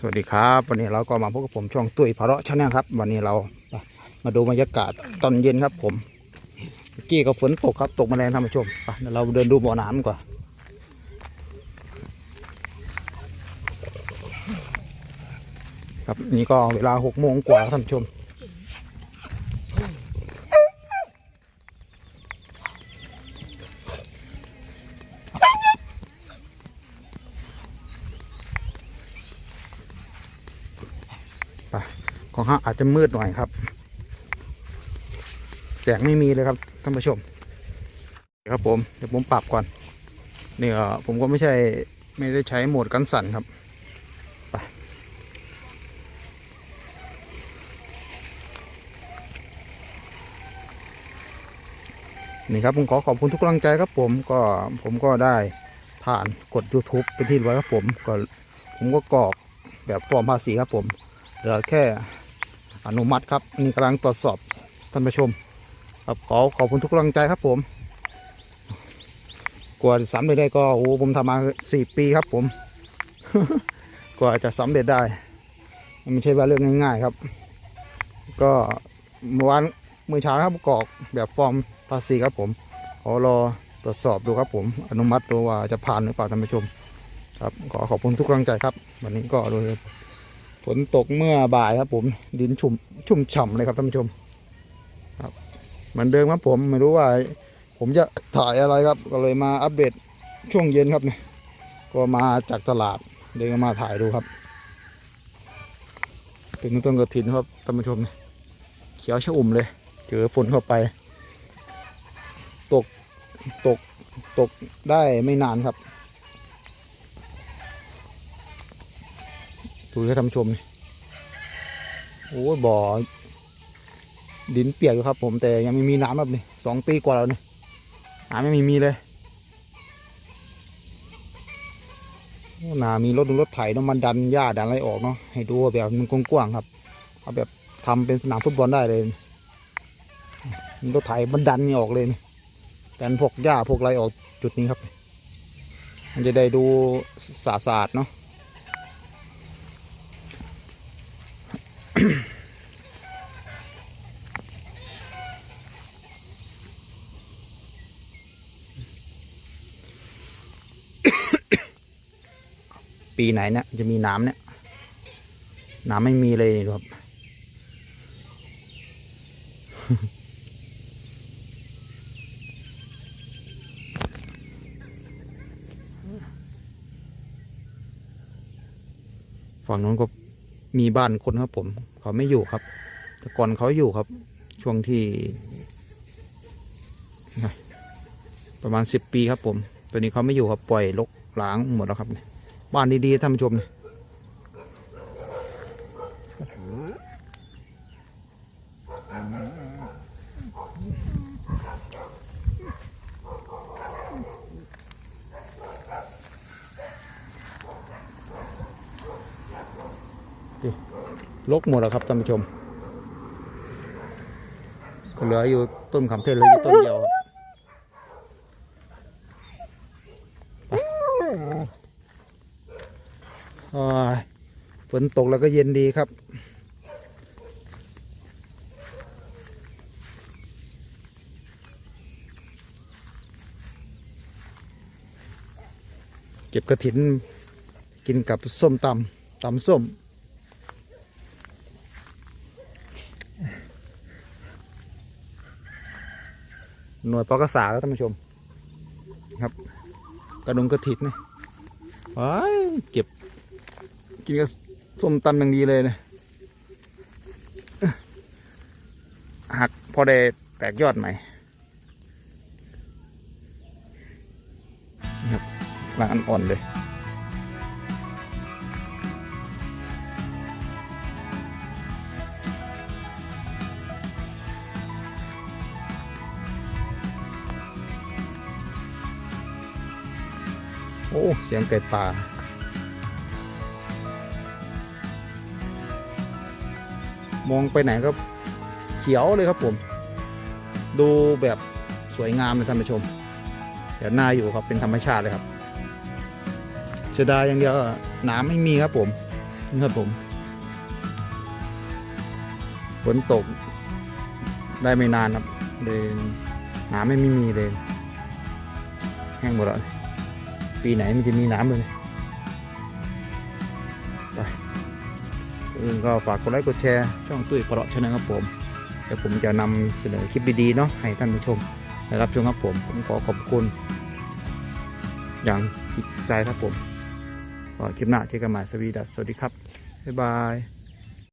สวัสดีครับ วันนี้เราก็มาพบกับผมช่องตุ้ยพาระชาแนลครับ วันนี้เรามาดูบรรยากาศตอนเย็นครับผมเมื่อกี้ก็ฝนตกครับตกมาแรงท่านผู้ชมไปเดี๋ยวเราเดินดูบ่อน้ำก่อนครับนี่ก็เวลาหกโมงกว่าท่านผู้ชม ของห้างอาจจะมืดหน่อยครับ แสงไม่มีเลยครับท่านผู้ชมครับผมเดี๋ยวผมปรับก่อนเนี่ยผมก็ไม่ใช่ไม่ได้ใช้โหมดกันสั่นครับไปนี่ครับผมขอขอบคุณทุกกำลังใจครับผมก็ผมก็ได้ผ่านกด YouTube เป็นที่ร้อยครับผมก็ผมก็กรอกแบบฟอร์มภาษีครับผม ลือแค่อนุมัติครับนี่กำลังตรวจสอบท่านผู้ชมครับขอขอบคุณทุกกำลังใจครับผมกว่าจะสำเร็จได้ก็โอ้ผมทำมาสี่ปีครับผม กว่าจะสำเร็จได้มันไม่ใช่ว่าเรื่องง่ายๆครับ ก็เมื่อวานมื่อเช้าครับกรอกแบบฟอร์มภาษีครับผมขอรอตรวจสอบดูครับผม อนุมัติดูว่าจะผ่านหรือเปล่าท่านผู้ชม ครับขอขอบคุณทุกกำลังใจครับ วันนี้ก็ดูเลย ฝนตกเมื่อบ่ายครับผมดินชุ่มชุ่มฉ่ำเลยครับท่านผู้ชม ครับเหมือนเดิมครับผมไม่รู้ว่า ผมจะถ่ายอะไรครับ ก็เลยมาอัปเดตช่วงเย็นครับเนี่ยก็มาจากตลาดเดินมาถ่ายดูครับถึงต้นกระถินครับท่านผู้ชมเนี่ยเขียวชอุ่มเลย เจอฝนเข้าไป ตกตกตกได้ไม่นานครับ ดูให้ท่านผู้ชมโอ้บ่อ ดินเปียกอยู่ครับ ผมแต่ยังไม่มีน้ำแบบนี้สองปีกว่าแล้วนี่น้ำยังไม่มีมีเลยนามีรถดูรถไถเน้ำมันดันหญ้าดันอะไรออกเนาะให้ดูแบบมันกว้างๆครับ เอาแบบทำเป็นสนามฟุตบอลได้เลยรถไถมันดันนี่ออกเลยนี่ดันพวกหญ้าพวกอะไรออกจุดนี้ครับ มันจะได้ดูสะอาดๆเนาะ ปีไหนเนี่ยจะมีน้ำเนี่ยน้ำไม่มีเลยครับ ฝั่งนู้นก็ มีบ้านคนครับผม เขาไม่อยู่ครับ แต่ก่อนเขาอยู่ครับ ช่วงที่ ประมาณสิบปีครับผมตอนนี้เขาไม่อยู่ครับปล่อยลกล้างหมดแล้วครับ บ้านดีๆท่านผู้ชมเนี่ย ลกหมดแล้วครับท่านผู้ชม ก็เหลืออยู่ต้นขามเทศเหลยอยู่ต้นเดียวฝนตกแล้วก็เย็นดีครับเก็บกระถินกินกับส้มตำตำส้ม หน่วยปอกษาแล้วท่านผู้ชม ครับ กระดงกระถิดนะว้ายเก็บ กินกับส้มตำอย่างดีเลยนะหักพอได้แตกยอดใหม่ครับกำลังอ่อนเลย โอ้ เสียงไก่ป่า มองไปไหนก็เขียวเลยครับผม ดูแบบสวยงามเลยท่านผู้ชม เดี๋ยวหน้าอยู่ครับเป็นธรรมชาติเลยครับเสียดายอย่างเดียวอะน้ำไม่มีครับผมนี่ครับผมฝนตกได้ไม่นานครับเลยน้ำไม่มีเลย แห้งหมดแล้ว ปีไหนมันจะมีน้ำเลยไปอื่นก็ฝากกดไลค์กดแชร์ช่องตุ้ยประหลอดชนะครับผม เดี๋ยวผมจะนำเสนอคลิปดีๆเนาะให้ท่านผู้ชมได้รับชมครับผม ผมขอขอบคุณ อย่างจิตใจครับผม ก็คลิปหน้าเจอกันใหม่สวีดัสสวัสดีครับ บ๊ายบาย